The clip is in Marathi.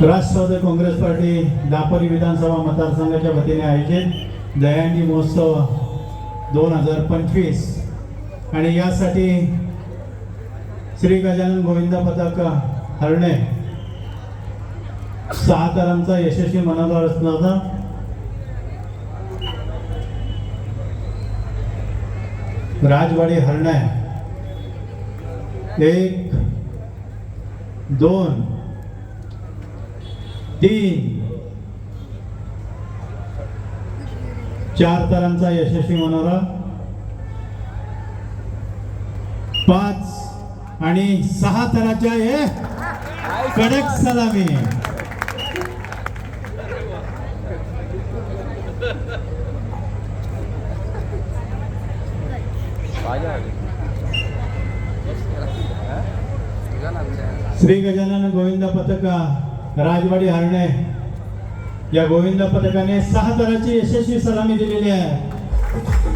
राष्ट्रवादी काँग्रेस पार्टी दापोली विधानसभा मतदारसंघाच्या वतीने आयोजित दयानी महोत्सव दोन हजार पंचवीस. आणि यासाठी श्री गजानन गोविंद पथक हरणे. सहा तरांचा यशस्वी मनोबत असणारा राजवाडी हरणे. एक दोन तीन. चार तरांचा यशस्वी मनोरा पाच आणि सहा तराच्या हे कडक सलामी. श्री गजानन गोविंद पथका. राजवाडी हरणे या गोविंद पथकाने सहा तराची यशस्वी सलामी दिलेली आहे.